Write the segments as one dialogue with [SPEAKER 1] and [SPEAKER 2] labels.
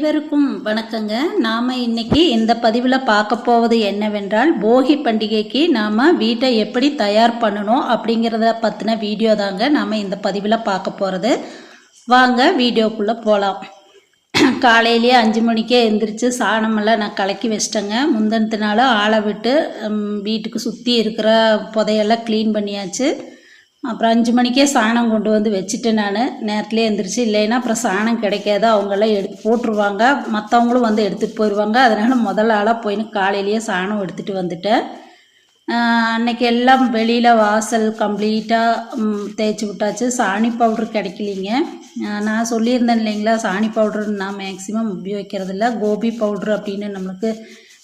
[SPEAKER 1] அனைவருக்கும் வணக்கங்க. நாம் இன்னைக்கு இந்த பதிவில் பார்க்க போவது என்னவென்றால் போகி பண்டிகைக்கு நாம் வீட்டை எப்படி தயார் பண்ணணும் அப்படிங்கிறத பற்றின வீடியோ தாங்க நாம் இந்த பதிவில் பார்க்க போகிறது வாங்க வீடியோக்குள்ளே போகலாம் காலையிலேயே அஞ்சு மணிக்கே எழுந்திரிச்சு சாணமெல்லாம் நான் கலக்கி வச்சிட்டேங்க. முந்தினத்தினால ஆளை விட்டு வீட்டுக்கு சுற்றி இருக்கிற புதையெல்லாம் க்ளீன் பண்ணியாச்சு. அப்புறம் அஞ்சு மணிக்கே சாணம் கொண்டு வந்து வச்சுட்டு நான். நேரத்துலேயே எந்திரிச்சு இல்லைன்னா அப்புறம் சாணம் கிடைக்காது. அவங்கெல்லாம் எடுத்து போட்டுருவாங்க. மற்றவங்களும் வந்து எடுத்துகிட்டு போயிடுவாங்க அதனால் முதல் ஆளாக போயின்னு காலையிலேயே சாணம் எடுத்துகிட்டு வந்துட்டேன். அன்னைக்கு எல்லாம் வெளியில் வாசல் கம்ப்ளீட்டாக தேய்ச்சி விட்டாச்சு. சாணி பவுட்ரு கிடைக்கலிங்க. நான் சொல்லியிருந்தேன் இல்லைங்களா சாணி பவுட்ரு நான் மேக்ஸிமம் உபயோகிக்கிறதில்ல. கோபி பவுட்ரு அப்படின்னு நம்மளுக்கு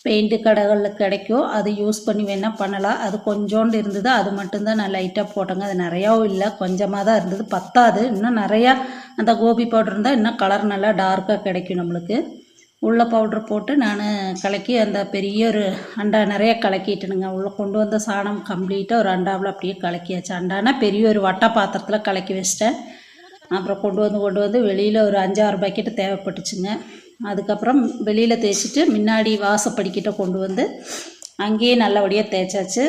[SPEAKER 1] பெயிண்ட்டு கடைகளில் கிடைக்கும் அது யூஸ் பண்ணி வேணால் பண்ணலாம். அது கொஞ்சோண்டு இருந்தது அது மட்டும்தான் நான் லைட்டாக போட்டேங்க. அது நிறையாவும் இல்லை கொஞ்சமாக தான் இருந்தது பத்தாது. இன்னும் நிறையா அந்த கோபி பவுடர் இருந்தால் இன்னும் கலர் நல்லா டார்க்காக கிடைக்கும் நம்மளுக்கு. உள்ள பவுடர் போட்டு நான் கலக்கி அந்த பெரிய ஒரு அண்டா நிறைய கலக்கிட்டேனுங்க. உள்ளே கொண்டு வந்த சாணம் கம்ப்ளீட்டாக ஒரு அண்டாவில் அப்படியே கலக்கியாச்சு. அண்டானா பெரிய ஒரு வட்ட பாத்திரத்தில் கலக்கி வச்சிட்டேன். அப்புறம் கொண்டு வந்து கொண்டு வந்து வெளியில் ஒரு அஞ்சாறு பக்கெட்டு தேவைப்பட்டுச்சுங்க. அதுக்கப்புறம் வெளியில் தேய்ச்சிட்டு முன்னாடி வாசப்படிக்கிட்ட கொண்டு வந்து அங்கேயே நல்லபடியாக தேய்ச்சாச்சு.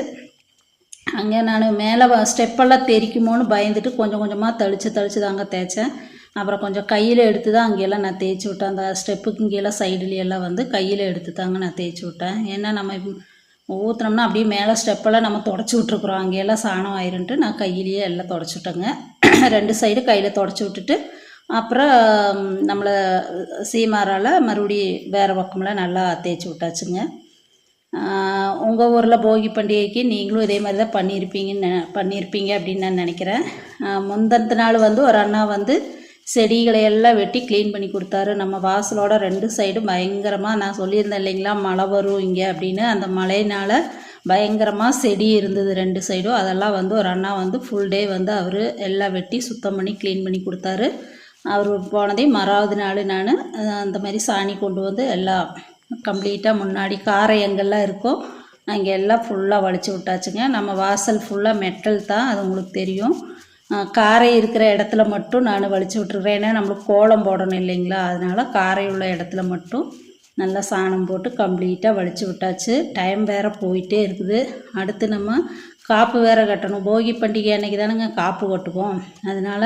[SPEAKER 1] அங்கே நான் மேலே ஸ்டெப்பெல்லாம் தெரிக்குமோன்னு பயந்துட்டு கொஞ்சம் கொஞ்சமாக தெளித்து தெளித்து தாங்க தேய்ச்சேன். அப்புறம் கொஞ்சம் கையில் எடுத்து தான் அங்கெல்லாம் நான் தேய்ச்சி விட்டேன். அந்த ஸ்டெப்புக்கு இங்கெல்லாம் சைடுலையெல்லாம் வந்து கையில் எடுத்து தாங்க நான் தேய்ச்சி விட்டேன். ஏன்னா நம்ம ஊற்றுனோம்னா அப்படியே மேலே ஸ்டெப்பெல்லாம் நம்ம தொடச்சி விட்ருக்குறோம் அங்கேயெல்லாம் சாணம் ஆயிருன்ட்டு நான் கையிலேயே எல்லாம் தொடச்சி விட்டேங்க. ரெண்டு சைடு கையில் தொடச்சி விட்டுட்டு அப்புறம் நம்மளை சீமாரால் மறுபடி வேறு பக்கம்லாம் நல்லா தேய்ச்சி விட்டாச்சுங்க. உங்கள் ஊரில் போகி பண்டிகைக்கு நீங்களும் இதே மாதிரி தான் பண்ணியிருப்பீங்கன்னு நெ- பண்ணியிருப்பீங்க அப்படின்னு நான் நினைக்கிறேன். முந்தனத்து நாள் வந்து ஒரு அண்ணா வந்து செடிகளை எல்லாம் வெட்டி க்ளீன் பண்ணி கொடுத்தாரு. நம்ம வாசலோட ரெண்டு சைடும் பயங்கரமாக நான் சொல்லியிருந்தேன் இல்லைங்களா? மழை வரும் இங்கே அப்படின்னு. அந்த மழையினால் பயங்கரமாக செடி இருந்தது ரெண்டு சைடும் அதெல்லாம் வந்து ஒரு அண்ணா வந்து ஃபுல் டே வந்து அவர் எல்லாம் வெட்டி சுத்தம் பண்ணி க்ளீன் பண்ணி கொடுத்தாரு. அவர் போனதே மறாவது நாள் நான் அந்த மாதிரி சாணி கொண்டு வந்து எல்லாம் கம்ப்ளீட்டாக முன்னாடி காரை எங்கெல்லாம் இருக்கோ அங்கே எல்லாம் ஃபுல்லாக வலிச்சு விட்டாச்சுங்க. நம்ம வாசல் ஃபுல்லாக மெட்டல் தான் அது உங்களுக்கு தெரியும். காரை இருக்கிற இடத்துல மட்டும் நான் வலிச்சு விட்டுருக்குறேன் ஏன்னா நம்மளுக்கு கோலம் போடணும் இல்லைங்களா? அதனால காரை உள்ள இடத்துல மட்டும் நல்லா சாணம் போட்டு கம்ப்ளீட்டாக வலிச்சு விட்டாச்சு. டைம் வேறு போயிட்டே இருக்குது. அடுத்து நம்ம காப்பு வேற கட்டணும். போகி பண்டிகை அன்னைக்கு தானேங்க காப்பு கட்டுவோம். அதனால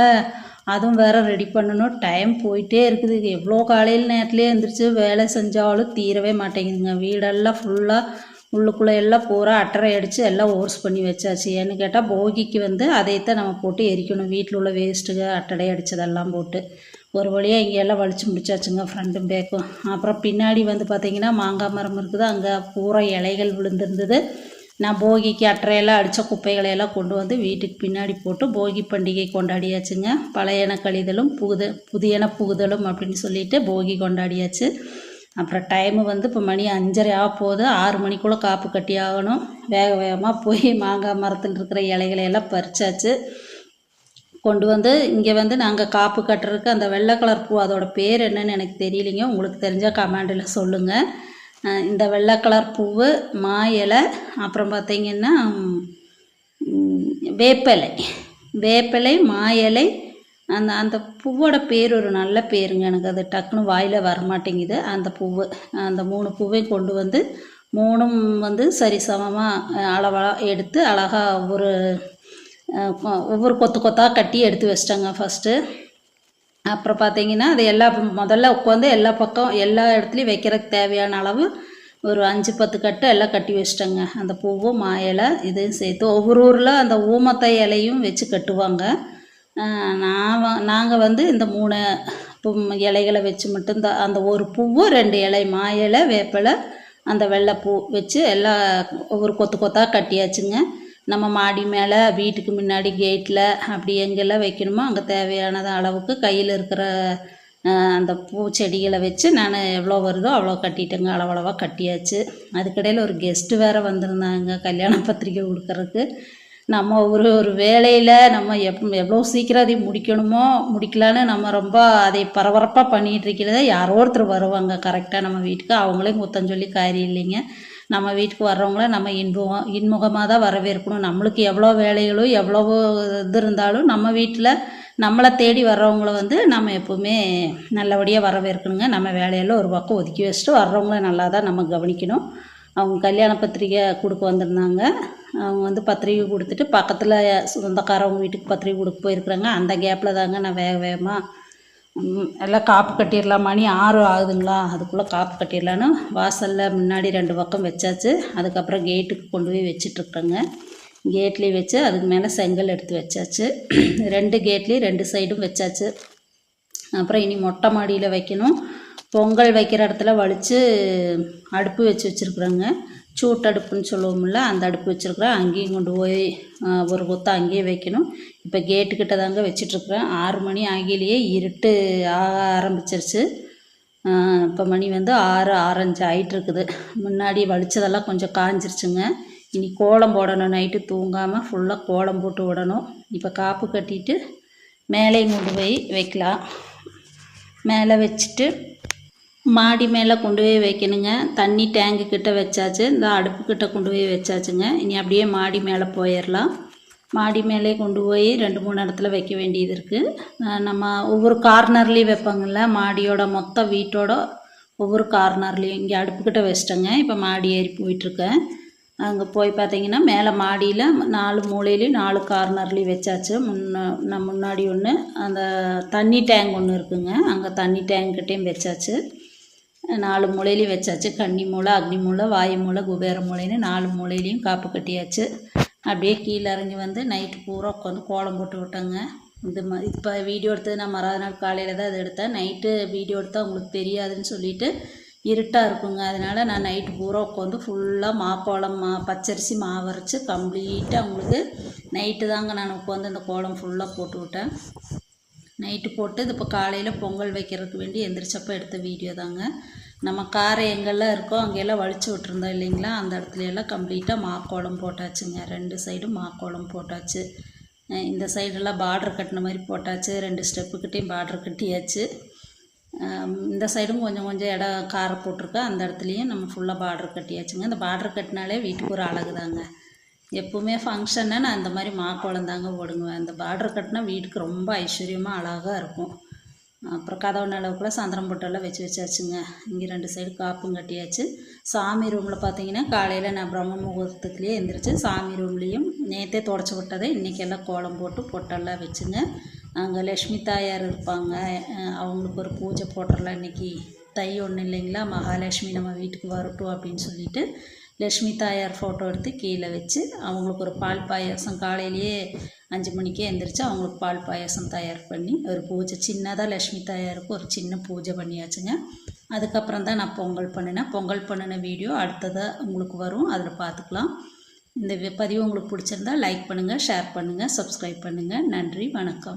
[SPEAKER 1] அதுவும் வேறு ரெடி பண்ணணும். டைம் போயிட்டே இருக்குது. எவ்வளோ காலையில் நேரத்துலேயே எழுந்திரிச்சு வேலை செஞ்சாலும் தீரவே மாட்டேங்குதுங்க. வீடெல்லாம் ஃபுல்லாக உள்ளுக்குள்ளே எல்லாம் பூரா அட்டரை அடித்து எல்லாம் ஓர்ஸ் பண்ணி வச்சாச்சு. ஏன்னு கேட்டால் போகிக்கு வந்து அதைத்தான் நம்ம போட்டு எரிக்கணும். வீட்டில் உள்ள வேஸ்ட்டுக அட்டடை அடித்ததெல்லாம் போட்டு. ஒரு வழியாக இங்கெல்லாம் வலிச்சு முடிச்சாச்சுங்க ஃப்ரண்ட்டும் பேக்கும் அப்புறம் பின்னாடி வந்து பார்த்திங்கன்னா மாங்காய் மரம் இருக்குது. அங்கே பூரா இலைகள் விழுந்திருந்தது. நான் போகிக்கு அட்டறையெல்லாம் அடித்த குப்பைகளையெல்லாம் கொண்டு வந்து வீட்டுக்கு பின்னாடி போட்டு போகி பண்டிகை கொண்டாடியாச்சுங்க. பழையன கழிதலும் புகுத புதியன புகுதலும் அப்படின்னு சொல்லிட்டு போகி கொண்டாடியாச்சு. அப்புறம் டைமு வந்து இப்போ மணி அஞ்சரை ஆக போகுது. ஆறு மணிக்குள்ளே காப்பு கட்டி ஆகணும். வேக வேகமாக போய் மாங்காய் மரத்தில் இருக்கிற இலைகளையெல்லாம் பறிச்சாச்சு. கொண்டு வந்து இங்கே வந்து நாங்கள் காப்பு கட்டுறதுக்கு அந்த வெள்ளை கலர் பூ அதோட பேர் என்னன்னு எனக்கு தெரியலைங்க. உங்களுக்கு தெரிஞ்சால் கமெண்டில் சொல்லுங்கள் இந்த வெள்ளை கலர் பூவு மா இலை அப்புறம் பார்த்தீங்கன்னா வேப்பிலை. வேப்பிலை மா இலை அந்த அந்த பூவோட பேர் ஒரு நல்ல பேருங்க. எனக்கு அது டக்குன்னு வாயில் வரமாட்டேங்குது. அந்த பூவு அந்த மூணு பூவையும் கொண்டு வந்து மூணும் வந்து சரிசமமாக அளவாக எடுத்து அழகாக ஒவ்வொரு ஒவ்வொரு கொத்து கொத்தாக கட்டி எடுத்து வச்சிட்டாங்க ஃபஸ்ட்டு அப்புறம் பார்த்தீங்கன்னா அது எல்லா முதல்ல உட்காந்து எல்லா பக்கம் எல்லா இடத்துலையும் வைக்கிறதுக்கு தேவையான அளவு ஒரு அஞ்சு பத்து கட்டு எல்லாம் கட்டி வச்சிட்டேங்க. அந்த பூவும் மா இலை இதையும் சேர்த்து ஒவ்வொரு ஊரில் அந்த ஊமத்தை இலையும் வச்சு கட்டுவாங்க. நான் நாங்கள் வந்து இந்த மூணு பூ இலைகளை வச்சு மட்டும் இந்த அந்த ஒரு பூவும் ரெண்டு இலை மா இலை வேப்பிலை அந்த வெள்ளைப்பூ வச்சு எல்லாம் ஒவ்வொரு கொத்து கொத்தாக கட்டியாச்சுங்க. நம்ம மாடி மேலே வீட்டுக்கு முன்னாடி கேட்டில் அப்படி எங்கெல்லாம் வைக்கணுமோ அங்கே தேவையானது அளவுக்கு கையில் இருக்கிற அந்த பூச்செடிகளை வச்சு நான் எவ்வளோ வருதோ அவ்வளோ கட்டிட்டேங்க. அளவளவாக கட்டியாச்சு. அதுக்கிடையில் ஒரு கெஸ்ட்டு வேறு வந்திருந்தாங்க கல்யாண பத்திரிக்கை கொடுக்கறதுக்கு. நம்ம ஒரு ஒரு வேலையில் நம்ம எப் எவ்வளோ சீக்கிரம் அதை முடிக்கணுமோ முடிக்கலான்னு நம்ம ரொம்ப அதை பரபரப்பாக பண்ணிகிட்டு இருக்கிறத யாரோ ஒருத்தர் வருவாங்க. கரெக்டாக நம்ம வீட்டுக்கு. அவங்களே குத்தம் சொல்லி காரியம் இல்லைங்க. நம்ம வீட்டுக்கு வர்றவங்கள நம்ம இன்பம் இன்முகமாக தான் வரவேற்கணும். நம்மளுக்கு எவ்வளோ வேலைகளோ எவ்வளவோ இது இருந்தாலும் நம்ம வீட்டில் நம்மளை தேடி வர்றவங்கள வந்து நம்ம எப்போவுமே நல்லபடியாக வரவேற்கணுங்க. நம்ம வேலையெல்லாம் ஒரு பக்கம் ஒதுக்கி வச்சுட்டு வர்றவங்கள நல்லா தான் நம்ம கவனிக்கணும். அவங்க கல்யாண பத்திரிக்கை கொடுக்க வந்திருந்தாங்க. அவங்க வந்து பத்திரிக்கை கொடுத்துட்டு பக்கத்தில் சொந்தக்காரவங்க வீட்டுக்கு பத்திரிக்கை கொடுக்க போயிருக்கிறாங்க. அந்த கேப்பில் தாங்க நான் வேக வேகமாக எல்லாம் காப்பு கட்டிடலாம். மணி ஆறு ஆகுதுங்களா? அதுக்குள்ளே காப்பு கட்டிடலான்னு வாசலில் முன்னாடி ரெண்டு பக்கம் வச்சாச்சு. அதுக்கப்புறம் கேட்டுக்கு கொண்டு போய் வச்சிட்ருக்குறேங்க கேட்லேயும் வச்சு அதுக்கு மேலே செங்கல் எடுத்து வச்சாச்சு. ரெண்டு கேட்லேயும் ரெண்டு சைடும் வச்சாச்சு. அப்புறம் இனி மொட்டை மாடியில் வைக்கணும். பொங்கல் வைக்கிற இடத்துல வலித்து அடுப்பு வச்சு வச்சுருக்குறேங்க. சூட்டடுப்புன்னு சொல்லுவோம்ல அந்த அடுப்பு வச்சுருக்குறேன் அங்கேயும் கொண்டு போய் ஒரு கொத்து அங்கேயே வைக்கணும். இப்போ கேட்டுக்கிட்ட தாங்க வச்சிட்ருக்குறேன். ஆறு மணி ஆகிலேயே இருட்டு ஆக ஆரம்பிச்சிருச்சு. இப்போ மணி வந்து ஆறு ஆரஞ்சு ஆகிட்டுருக்குது முன்னாடி வலிச்சதெல்லாம் கொஞ்சம் காஞ்சிருச்சுங்க. இனி கோலம் போடணும். நைட்டு தூங்காமல் ஃபுல்லாக கோலம் போட்டு விடணும். இப்போ காப்பு கட்டிட்டு மேலேயும் கொண்டு போய் வைக்கலாம். மேலே வச்சுட்டு மாடி மேலே கொண்டு போய் வைக்கணுங்க. தண்ணி டேங்கு கிட்ட வச்சாச்சு. இந்த அடுப்பு கிட்ட கொண்டு போய் வச்சாச்சுங்க. இனி அப்படியே மாடி மேலே போயிடலாம் மாடி மேலே கொண்டு போய் ரெண்டு மூணு இடத்துல வைக்க வேண்டியது இருக்குது நம்ம ஒவ்வொரு கார்னர்லேயும் வைப்பாங்கள்ல மாடியோட மொத்த வீட்டோட ஒவ்வொரு கார்னர்லேயும். இங்கே அடுப்புக்கிட்ட வச்சிட்டேங்க. இப்போ மாடி ஏறி போயிட்டுருக்கேன் அங்கே போய் பார்த்தீங்கன்னா மேலே மாடியில் நாலு மூலையிலையும் நாலு கார்னர்லேயும் வச்சாச்சு. முன்ன நான் முன்னாடி ஒன்று அந்த தண்ணி டேங்க் ஒன்று இருக்குங்க. அங்கே தண்ணி டேங்க்கிட்டேயும் வச்சாச்சு. நாலு மூலையிலையும் வச்சாச்சு. கன்னி மூளை அக்னி மூளை வாயு மூளை குபேர மூலைன்னு நாலு மூலையிலையும் காப்பு கட்டியாச்சு. அப்படியே கீழே இறங்கி வந்து நைட்டு பூரா உட்காந்து கோலம் போட்டு விட்டேங்க. இது மாதிரி இப்போ வீடியோ எடுத்தது நான் மறாத நாள் காலையில் தான் அதை எடுத்தேன். நைட்டு வீடியோ எடுத்தால் உங்களுக்கு தெரியாதுன்னு சொல்லிட்டு இருட்டாக இருக்குங்க. அதனால் நான் நைட்டு பூரா உட்காந்து ஃபுல்லாக மாக்கோளம் மா பச்சரிசி மாவு அரைச்சி கம்ப்ளீட்டாக உங்களுக்கு நைட்டு தாங்க நான் உட்காந்து அந்த கோலம் ஃபுல்லாக போட்டு விட்டேன். நைட்டு போட்டு இது இப்போ காலையில் பொங்கல் வைக்கிறதுக்கு வேண்டி எந்திரிச்சப்போ எடுத்த வீடியோ தாங்க. நம்ம காரை எங்கெல்லாம் இருக்கோ அங்கெல்லாம் வலிச்சு விட்டுருந்தோம் இல்லைங்களா? அந்த இடத்துல எல்லாம் கம்ப்ளீட்டாக மாக்கோலம் போட்டாச்சுங்க. ரெண்டு சைடும் மாக்கோலம் போட்டாச்சு. இந்த சைடெல்லாம் பார்டர் கட்டின மாதிரி போட்டாச்சு. ரெண்டு ஸ்டெப்புக்கிட்டேயும் பார்டர் கட்டியாச்சு. இந்த சைடும் கொஞ்சம் கொஞ்சம் இடம் காரை போட்டிருக்கேன் அந்த இடத்துலையும் நம்ம ஃபுல்லாக பார்டர் கட்டியாச்சுங்க. இந்த பார்டர் கட்டினாலே வீட்டுக்கு ஒரு அழகு தாங்க. எப்போவுமே ஃபங்க்ஷன்னா நான் இந்த மாதிரி மாக்கோளம் தாங்க போடுங்க அந்த பார்டர் கட்டினா வீட்டுக்கு ரொம்ப ஐஸ்வர்யமாக அழகாக இருக்கும். அப்புறம் கதவு நிலவுக்குள்ள சந்திரம் பொட்டெல்லாம் வச்சு வச்சாச்சுங்க. இங்கே ரெண்டு சைடு காப்பும் கட்டியாச்சு. சாமி ரூமில் பார்த்தீங்கன்னா காலையில் நான் பிரம்ம முகூர்த்தத்துலேயே எழுந்திரிச்சு சாமி ரூம்லேயும் நேற்றே தொடச்சி விட்டதை இன்றைக்கெல்லாம் கோலம் போட்டு பொட்டெல்லாம் வச்சுங்க. அங்கே லக்ஷ்மி தாயார் இருப்பாங்க. அவங்களுக்கு ஒரு பூஜை போட்டுடலாம் இன்றைக்கி தை ஒன்றும் இல்லைங்களா? மகாலட்சுமி நம்ம வீட்டுக்கு வரட்டும் அப்படின்னு சொல்லிட்டு லக்ஷ்மி தாயார் ஃபோட்டோ எடுத்து கீழே வச்சு அவங்களுக்கு ஒரு பால் பாயாசம் காலையிலேயே அஞ்சு மணிக்கே எழுந்திரிச்சு அவங்களுக்கு பால் பாயாசம் தயார் பண்ணி ஒரு பூஜை சின்னதாக லக்ஷ்மி தாயாருக்கு ஒரு சின்ன பூஜை பண்ணியாச்சுங்க. அதுக்கப்புறம் தான் நான் பொங்கல் பண்ணினேன். பொங்கல் பண்ணின வீடியோ அடுத்ததாக உங்களுக்கு வரும். அதில் பார்த்துக்கலாம். இந்த பதிவு உங்களுக்கு பிடிச்சிருந்தா லைக் பண்ணுங்கள் ஷேர் பண்ணுங்கள் சப்ஸ்கிரைப் பண்ணுங்கள் நன்றி வணக்கம்.